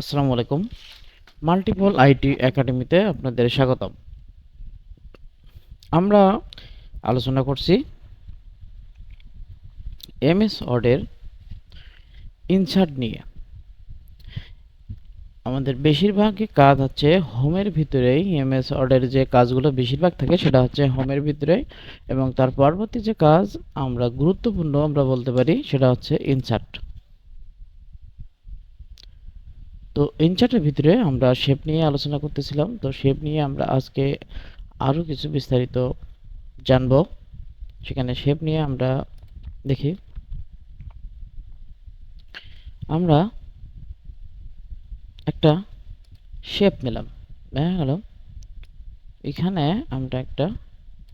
আসসালামু আলাইকুম। Multiple IT একাডেমিতে আপনাদের স্বাগতম। আমরা আলোচনা করছি এমএস ওয়ার্ডের ইনসার্ট নিয়ে। আমাদের বেশিরভাগই কাজ হচ্ছে হোমের ভিতরেই এমএস ওয়ার্ডের যে কাজগুলো বেশিরভাগ থাকে সেটা হচ্ছে হোমের ভিতরে এবং তার পরবর্তী যে কাজ আমরা গুরুত্বপূর্ণ আমরা বলতে পারি সেটা হচ্ছে ইনসার্ট তো ইনচার্টের ভিতরে আমরা শেপ নিয়ে আলোচনা করতেছিলাম। তো শেপ নিয়ে আমরা আজকে আরও কিছু বিস্তারিত জানব। সেখানে শেপ নিয়ে আমরা দেখি। আমরা একটা শেপ নিলাম। দেখা গেল। এখানে আমরা একটা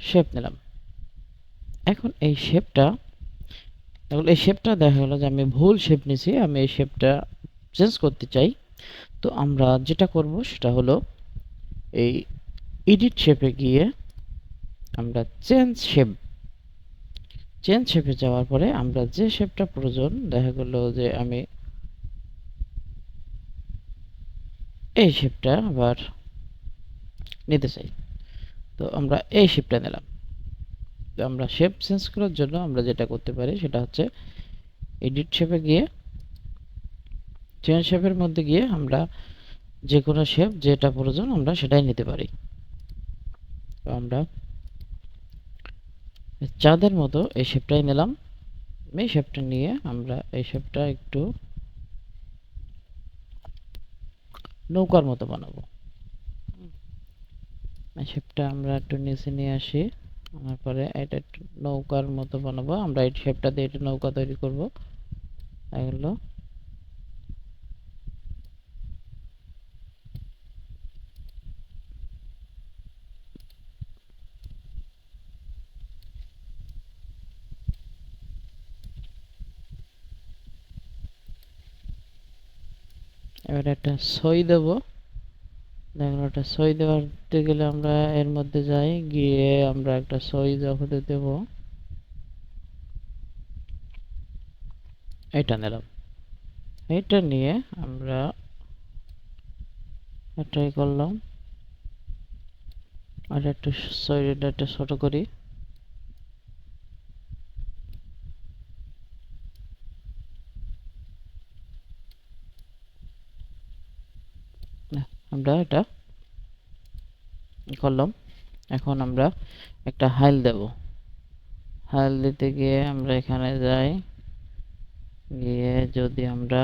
শেপ নিলাম। এখন এই শেপটা এই শেপটা দেখা গেলো যে আমি ভুল শেপ নিছি, আমি এই শেপটা চেঞ্জ করতে চাই। তো আমরা যেটা করব সেটা হলো এই এডিট শেপে গিয়ে আমরা চেঞ্জ শেপ চেঞ্জ শেপে যাওয়ার পরে আমরা যে শেপটা প্রয়োজন, দেখা গেল যে আমি এই শেপটা আবার নিতে চাই। তো আমরা এই শেপটা নিলাম। তো আমরা শেপ চেঞ্জ করার জন্য আমরা যেটা করতে পারি সেটা হচ্ছে এডিট শেপে গিয়ে চেঞ্জ শেপের মধ্যে গিয়ে আমরা যে কোনো শেপ যেটা প্রয়োজন আমরা সেটাই নিতে পারি। তো আমরা চাঁদের মতো এই শেপটাই নিলাম। এই শেপটা নিয়ে আমরা এই শেপটা একটু নৌকার মতো বানাবো। এই শেপটা আমরা একটু নিচে নিয়ে আসি। আনার পরে এটা নৌকার মতো বানাবো। আমরা এই শেপটা দিয়ে একটু নৌকা তৈরি করব। এগুলো এবার একটা সই দেব। দেখুন, একটা সই দেওয়াতে গেলে আমরা এর মধ্যে যাই, গিয়ে আমরা একটা সই যখন দেব। এটা নিলাম। এটা নিয়ে আমরা এটাই করলাম। আর একটু সইটা একটা ছোট করি। আমরা এটা করলাম। এখন আমরা একটা হাইল দেব। হাইল দিতে গিয়ে আমরা এখানে যাই। গিয়ে যদি আমরা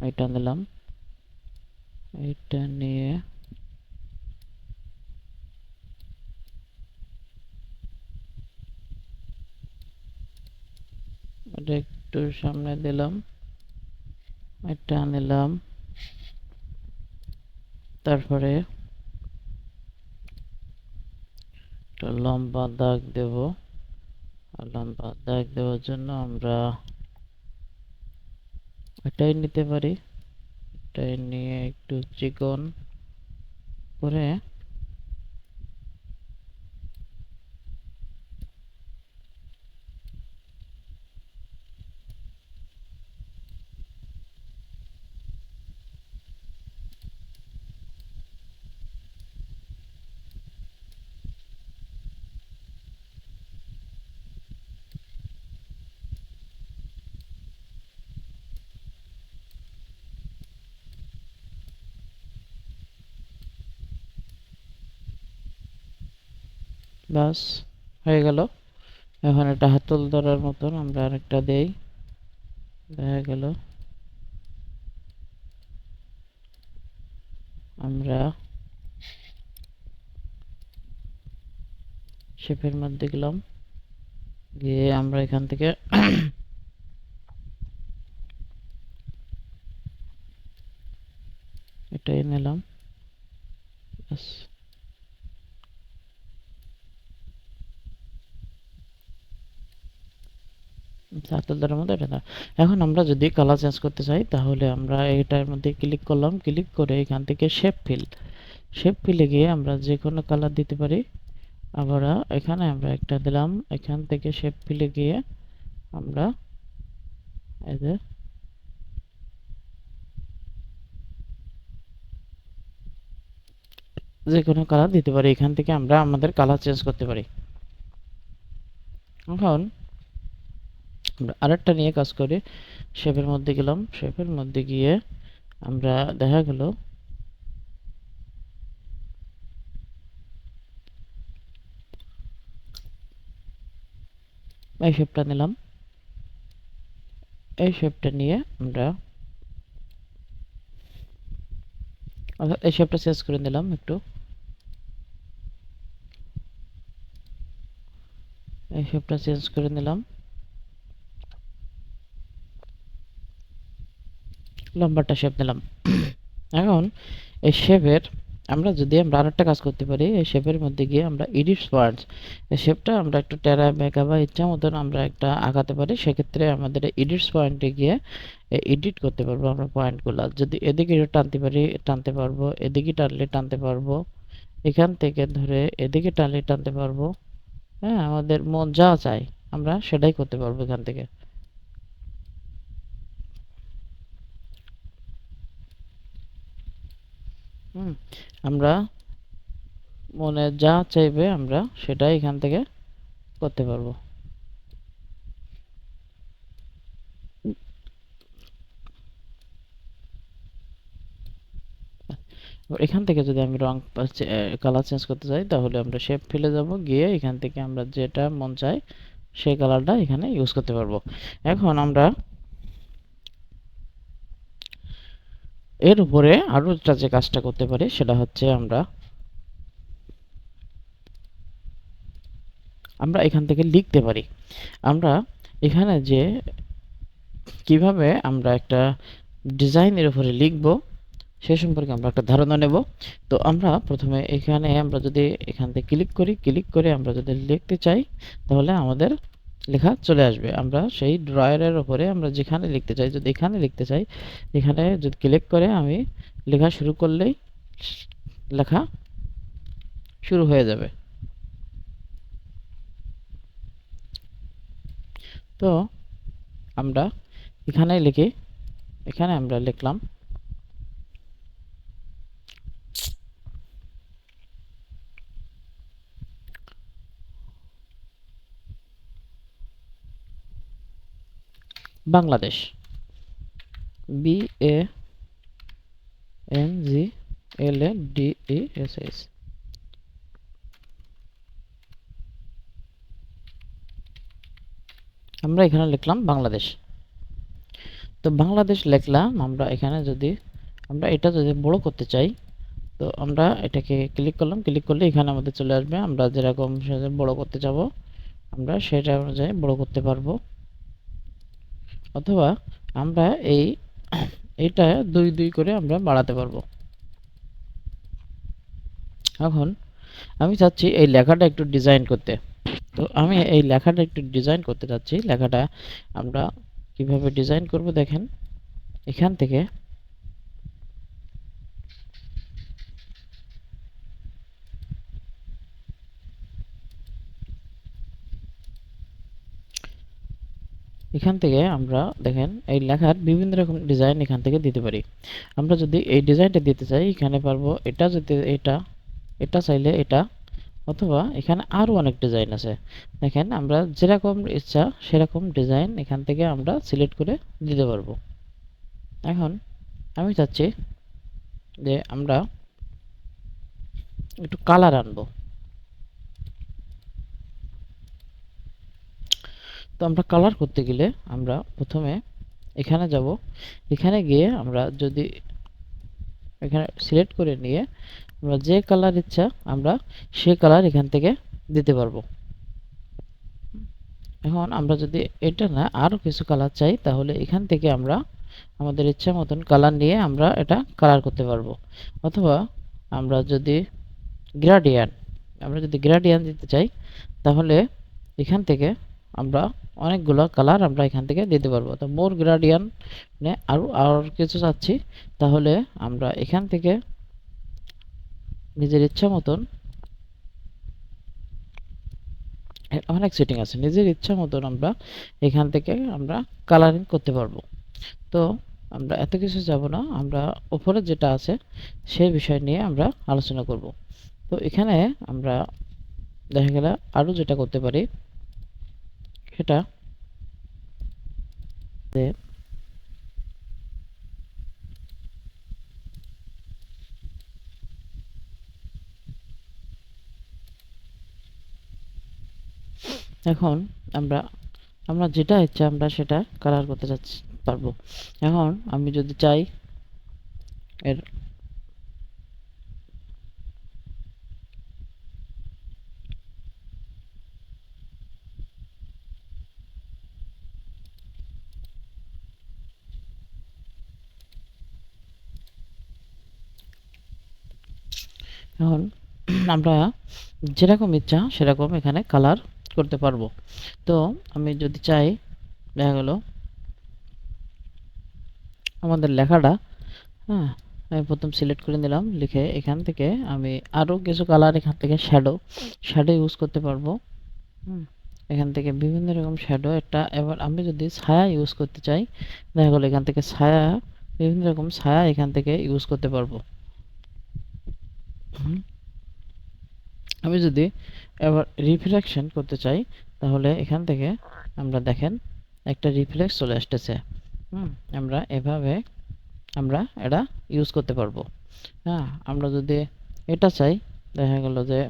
এটা নিলাম। এটা নিয়ে একটু সামনে দিলাম। এটা নিলাম তারপরে একটা লম্বা দাগ দেব। আর লম্বা দাগ দেওয়ার জন্য আমরা এটাই নিতে পারি। এটাই নিয়ে একটু চিকন করে বাস হয়ে গেল। এখন একটা হাতল ধরার মতন আমরা আরেকটা দেই। দেখা গেল। আমরা শেপের মধ্যে গেলাম। গিয়ে আমরা এখান থেকে এটাই নিলাম। হাতের মধ্যে মতো এটা এখন আমরা যদি কালার চেঞ্জ করতে চাই, তাহলে আমরা এটার মধ্যে ক্লিক করলাম ক্লিক করে এখান থেকে শেপ ফিল শেপ ফিলে গিয়ে আমরা যে কোনো কালার দিতে পারি। আবার এখানে আমরা একটা দিলাম, এখান থেকে শেপ ফিলে গিয়ে আমরা এদের যে কোনো কালার দিতে পারি। এখান থেকে আমরা আমাদের কালার চেঞ্জ করতে পারি। এখন আরেকটা নিয়ে কাজ করি। শেপের মধ্যে গেলাম। শেপের মধ্যে গিয়ে আমরা দেখা গেল এই শেপটা নিলাম। এই শেপটা নিয়ে আমরা অর্থাৎ এই শেপটা চেঞ্জ করে নিলাম একটু। এই শেপটা চেঞ্জ করে নিলাম। লম্বাটা শেপ দিলাম এখন এই শেপের আমরা যদি আমরা আরেকটা কাজ করতে পারি, এই শেপের মধ্যে গিয়ে আমরা এডিট পয়েন্টস এই শেপটা আমরা একটু টেরা বেঁকা বা ইচ্ছা মতন আমরা একটা আঁকাতে পারি, সেক্ষেত্রে আমাদের এডিটস পয়েন্টে গিয়ে এডিট করতে পারব আমরা পয়েন্টগুলো যদি এদিকে টানতে পারি, টানতে পারব, এদিকে টানলে টানতে পারব, এখান থেকে ধরে এদিকে টানলে টানতে পারব হ্যাঁ আমাদের মন যা চাই আমরা সেটাই করতে পারব এখান থেকে। আমরা মনে যা চাইবে আমরা সেটা এখান থেকে করতে পারব। এখান থেকে যদি আমি রং কালার চেঞ্জ করতে চাই, তাহলে আমরা শেপ ফেলে যাব, গিয়ে এখান থেকে আমরা যেটা মন চাই, সেই কালারটা এখানে ইউজ করতে পারব। এখন আমরা এর উপরে আরও একটা যে কাজটা করতে পারি, সেটা হচ্ছে আমরা আমরা এখান থেকে লিখতে পারি। আমরা এখানে যে কীভাবে আমরা একটা ডিজাইনের উপরে লিখব, সে সম্পর্কে আমরা একটা ধারণা নেব। তো আমরা প্রথমে এখানে আমরা যদি এখান থেকে ক্লিক করি, ক্লিক করে আমরা যদি লিখতে চাই, তাহলে আমাদের লেখা চলে আসবে। আমরা সেই ড্রয়ারের ওপরে আমরা যেখানে লিখতে চাই, যদি এখানে লিখতে চাই, এখানে যদি ক্লিক করে আমি লেখা শুরু করলেই লেখা শুরু হয়ে যাবে। তো আমরা এখানে লিখি। এখানে আমরা লিখলাম Bangladesh. B A N G L A D E S S আমরা এখানে লিখলাম বাংলাদেশ। তো বাংলাদেশ লিখলাম, আমরা এখানে যদি, আমরা এটা যদি বড় করতে চাই, তো আমরা এটাকে ক্লিক করলাম ক্লিক করলে এখানে আমাদের চলে আসবে। আমরা যেরকম বড় করতে যাব, আমরা সেটা অনুযায়ী বড় করতে পারব। অথবা আমরা এই এটা দুই দুই করে আমরা বাড়াতে পারব। এখন আমি চাচ্ছি এই লেখাটা একটু ডিজাইন করতে। তো আমি এই লেখাটা একটু ডিজাইন করতে চাচ্ছি। লেখাটা আমরা কীভাবে ডিজাইন করব দেখেন। এখান থেকে এখান থেকে আমরা দেখেন, এই লেখার বিভিন্ন রকম ডিজাইন এখান থেকে দিতে পারি। আমরা যদি এই ডিজাইনটা দিতে চাই, এখানে পারব এটা যদি এটা এটা চাইলে এটা, অথবা এখানে আরও অনেক ডিজাইন আছে। দেখেন, আমরা যেরকম ইচ্ছা সেরকম ডিজাইন এখান থেকে আমরা সিলেক্ট করে দিতে পারব। এখন আমি চাচ্ছি যে আমরা একটু কালার আনব। আমরা কালার করতে গেলে আমরা প্রথমে এখানে যাব। এখানে গিয়ে আমরা যদি এখানে সিলেক্ট করে নিয়ে আমরা যে কালার ইচ্ছা আমরা সে কালার এখান থেকে দিতে পারব। এখন আমরা যদি এটা না আরও কিছু কালার চাই, তাহলে এখান থেকে আমরা আমাদের ইচ্ছা মতন কালার নিয়ে আমরা এটা কালার করতে পারব। অথবা আমরা যদি গ্রাডিয়ান আমরা যদি গ্রাডিয়ান দিতে চাই, তাহলে এখান থেকে আমরা অনেকগুলো কালার আমরা এখান থেকে দিতে পারব। তো মোর গ্রাডিয়ান আরও আর কিছু চাচ্ছি। তাহলে আমরা এখান থেকে নিজের ইচ্ছা মতন অনেক সেটিং আছে। নিজের ইচ্ছা মতন আমরা এখান থেকে আমরা কালারিং করতে পারব। তো আমরা এত কিছু যাব না, আমরা ওপরে যেটা আছে সেই বিষয় নিয়ে আমরা আলোচনা করব। তো এখানে আমরা দেখা গেল আরও যেটা করতে পারি সেটা যে এখন আমরা আমরা যেটা ইচ্ছা আমরা সেটা কালার করতে চাচ্ছি পারব। এখন আমি যদি চাই এর এখন আমরা যেরকম ইচ্ছা সেরকম এখানে কালার করতে পারব। তো আমি যদি চাই, দেখা গেল, আমাদের লেখাটা হ্যাঁ আমি প্রথম সিলেক্ট করে নিলাম, লিখে এখান থেকে আমি আরও কিছু কালার এখান থেকে শ্যাডো শ্যাডো ইউজ করতে পারব। হুম, এখান থেকে বিভিন্ন রকম শ্যাডো একটা, এবার আমি যদি ছায়া ইউজ করতে চাই, দেখা গেলো এখান থেকে ছায়া, বিভিন্ন রকম ছায়া এখান থেকে ইউজ করতে পারব। হুম আমি যদি এবার রিফ্লেকশন করতে চাই, তাহলে এখান থেকে আমরা দেখেন একটা রিফ্লেক্স চলে আসতেছে। হুম, আমরা এভাবে আমরা এটা ইউজ করতে পারব। হ্যাঁ আমরা যদি এটা চাই, দেখা গেল যে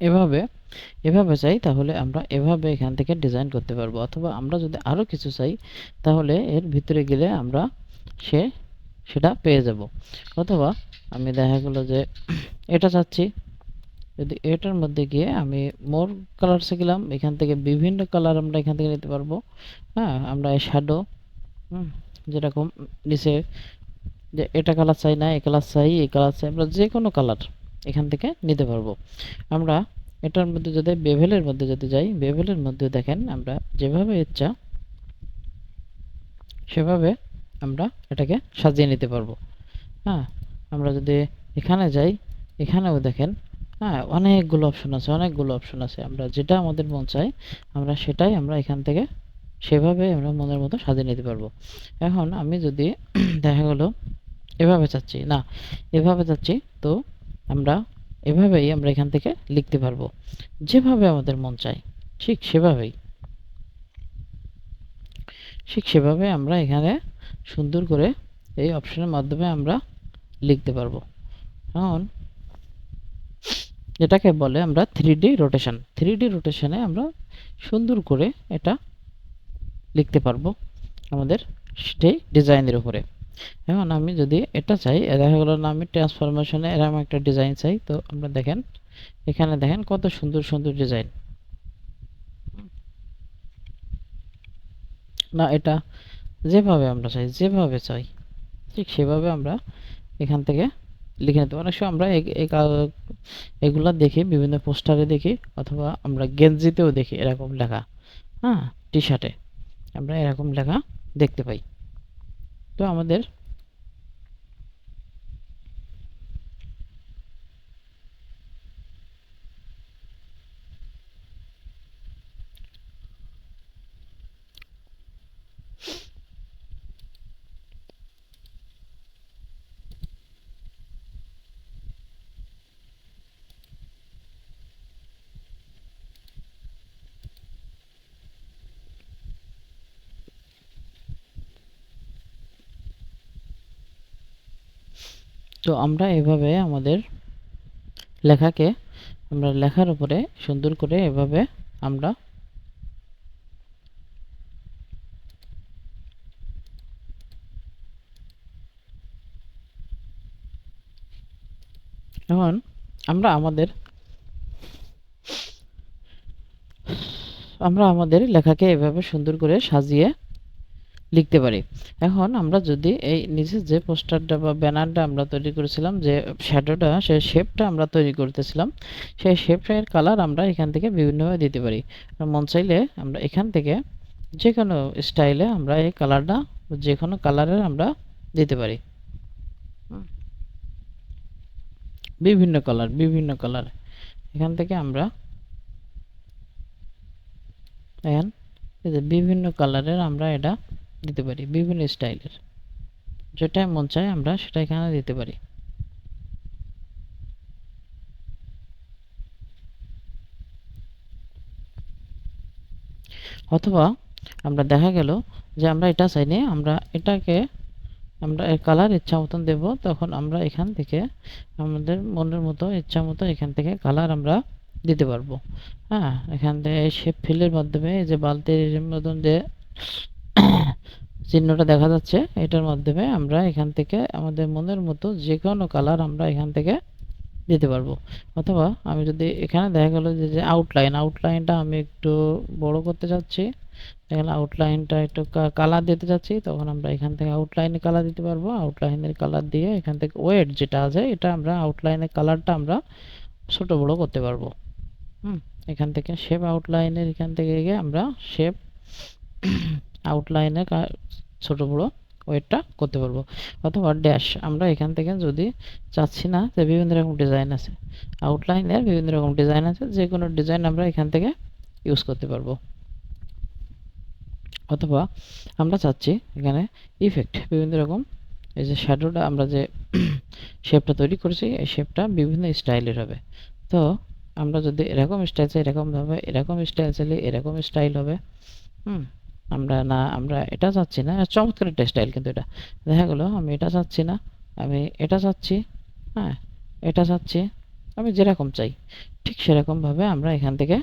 এভাবে এভাবে চাই, তাহলে আমরা এভাবে এখান থেকে ডিজাইন করতে পারব। অথবা আমরা যদি আরও কিছু চাই, তাহলে এর ভিতরে গেলে আমরা সে সেটা পেয়ে যাব। অথবা আমি দেখা গেলো যে এটা চাচ্ছি, যদি এটার মধ্যে গিয়ে আমি মোর কালারসে গেলাম, এখান থেকে বিভিন্ন কালার আমরা এখান থেকে নিতে পারব। হ্যাঁ আমরা শ্যাডো যেরকম নিচে যে এটা কালার চাই না এ কালার চাই, এই কালার চাই, আমরা যে কোনো কালার এখান থেকে নিতে পারব। আমরা এটার মধ্যে যদি বেভেলের মধ্যে যদি যাই বেভেলের মধ্যে দেখেন আমরা যেভাবে ইচ্ছা সেভাবে আমরা এটাকে সাজিয়ে নিতে পারব। হ্যাঁ আমরা যদি এখানে যাই, এখানেও দেখেন হ্যাঁ অনেকগুলো অপশন আছে, অনেকগুলো অপশন আছে। আমরা যেটা আমাদের মন চাই আমরা সেটাই আমরা এখান থেকে সেভাবে আমরা মনের মতো সাজিয়ে নিতে পারব। এখন আমি যদি দেখা গেলো, এভাবে চাচ্ছি, না, এভাবে চাচ্ছি, তো আমরা এভাবেই আমরা এখান থেকে লিখতে পারব। যেভাবে আমাদের মন চাই ঠিক সেভাবেই। ঠিক সেভাবে আমরা এখানে সুন্দর করে এই অপশনের মাধ্যমে আমরা লিখতে পারব। এখন যেটাকে বলে আমরা three D rotation three D রোটেশনে আমরা সুন্দর করে এটা লিখতে পারব আমাদের সেই ডিজাইনের উপরে। এখন আমি যদি এটা চাই দেখা গেলো না আমি ট্রান্সফরমেশনে এরকম একটা ডিজাইন চাই, তো আমরা দেখেন, এখানে দেখেন কত সুন্দর সুন্দর ডিজাইন না, এটা যেভাবে আমরা চাই, যেভাবে চাই, ঠিক সেভাবে আমরা এখান থেকে লিখে নিতে অনেক সময় আমরা এগুলা দেখি, বিভিন্ন পোস্টারে দেখি, অথবা আমরা গেঞ্জিতেও দেখি এরকম লেখা। হ্যাঁ টি শার্টে আমরা এরকম লেখা দেখতে পাই। তো আমাদের তো আমরা এভাবে আমাদের লেখাকে আমরা লেখার উপরে সুন্দর করে এভাবে আমরা এখন আমরা আমাদের আমরা আমাদের লেখাকে এভাবে সুন্দর করে সাজিয়ে লিখতে পারি। এখন আমরা যদি এই নিচে যে পোস্টারটা বা ব্যানারটা আমরা তৈরি করেছিলাম, যে শ্যাডোটা, সেই শেপটা আমরা তৈরি করতেছিলাম, সেই শেপটার কালার আমরা এখান থেকে বিভিন্নভাবে দিতে পারি। মন চাইলে আমরা এখান থেকে যে কোনো স্টাইলে আমরা এই কালারটা যে কোনো কালারের আমরা দিতে পারি। বিভিন্ন কালার বিভিন্ন কালার। এখান থেকে আমরা দেখেন বিভিন্ন কালারের আমরা এটা দিতে পারি, বিভিন্ন স্টাইলের। যেটা মন চায় আমরা সেটা এখানে দিতে পারি। অথবা আমরা দেখা গেল যে আমরা এটা চাইনি আমরা এটাকে, আমরা এর কালার ইচ্ছা মতন দেবো, তখন আমরা এখান থেকে আমাদের মনের মতো ইচ্ছা মতো এখান থেকে কালার আমরা দিতে পারব। হ্যাঁ এখান থেকে শেপ ফিলের মাধ্যমে যে বালতির মতন যে চিহ্নটা দেখা যাচ্ছে। এটার মাধ্যমে আমরা এখান থেকে আমাদের মনের মতো যে কোনো কালার আমরা এখান থেকে দিতে পারব। অথবা আমি যদি এখানে দেখা গেলো যে আউটলাইন আউটলাইনটা আমি একটু বড় করতে চাচ্ছি এখানে আউটলাইনটা একটু কালার দিতে চাচ্ছি তখন আমরা এখান থেকে আউটলাইনে কালার দিতে পারব। আউটলাইনের কালার দিয়ে এখান থেকে ওয়েট যেটা আছে, এটা আমরা আউটলাইনের কালারটা আমরা ছোট বড় করতে পারব। হুম, এখান থেকে শেপ আউটলাইনের এখান থেকে গিয়ে আমরা শেপ আউটলাইনে ছোট বড় ওয়েটটা করতে পারব। অথবা ড্যাশ আমরা এখান থেকে যদি চাচ্ছি না যে বিভিন্ন রকম ডিজাইন আছে। আউটলাইনের বিভিন্ন রকম ডিজাইন আছে যে কোনো ডিজাইন আমরা এখান থেকে ইউজ করতে পারব। অথবা আমরা চাচ্ছি এখানে ইফেক্ট বিভিন্ন রকম। এই যে শ্যাডোটা আমরা যে শেপটা তৈরি করেছি, এই শেপটা বিভিন্ন স্টাইলের হবে। তো আমরা যদি এরকম স্টাইল চাই, এরকম হবে, এরকম স্টাইল চাইলে এরকম স্টাইল হবে। হুম। আমরা না, আমরা এটা চাচ্ছি না। চমৎকার একটা স্টাইল কিন্তু এটা। দেখা গেলো, আমি এটা চাচ্ছি না, আমি এটা চাচ্ছি হ্যাঁ এটা চাচ্ছি, আমি যেরকম চাই, ঠিক সেরকমভাবে আমরা এখান থেকে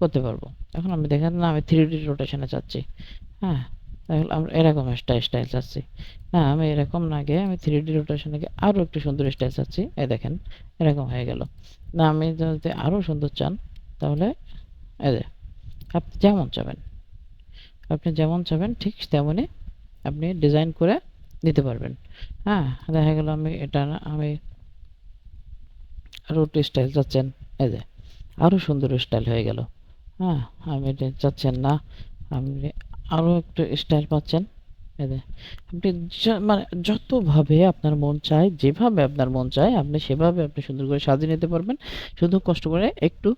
করতে পারব। এখন আমি দেখেন না, আমি থ্রি ডি রোটেশনে চাচ্ছি হ্যাঁ তাহলে আমরা এরকম একটা স্টাইল চাচ্ছি। না, আমি এরকম না গিয়ে আমি থ্রি ডি রোটেশনে গিয়ে আরও একটু সুন্দর স্টাইল চাচ্ছি, এই দেখেন, এরকম হয়ে গেল। না, আমি যদি আরও সুন্দর চান, তাহলে, এই যে, আপনি যেমন চাবেন। আপনি যেমন চাবেন, ঠিক তেমনই আপনি ডিজাইন করে দিতে পারবেন। হ্যাঁ দেখা গেল আমি এটা না, আমি একটু স্টাইল চাচ্ছেন, এই যে আরও সুন্দর স্টাইল হয়ে গেল। হ্যাঁ আমি এটা চাচ্ছেন না, আপনি আরও একটু স্টাইল পাচ্ছেন আপনি মানে যতভাবে আপনার মন চায়, যেভাবে আপনার মন চায়, আপনি সেভাবে আপনি সুন্দর করে সাজিয়ে নিতে পারবেন। শুধু কষ্ট করে একটু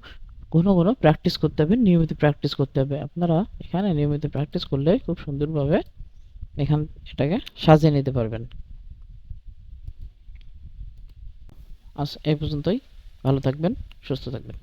ঘন কোনো প্র্যাকটিস করতে হবে, নিয়মিত প্র্যাকটিস করতে হবে। আপনারা এখানে নিয়মিত প্র্যাকটিস করলে খুব সুন্দরভাবে এখান, এটাকে সাজিয়ে নিতে পারবেন। আচ্ছা এই পর্যন্তই। ভালো থাকবেন, সুস্থ থাকবেন।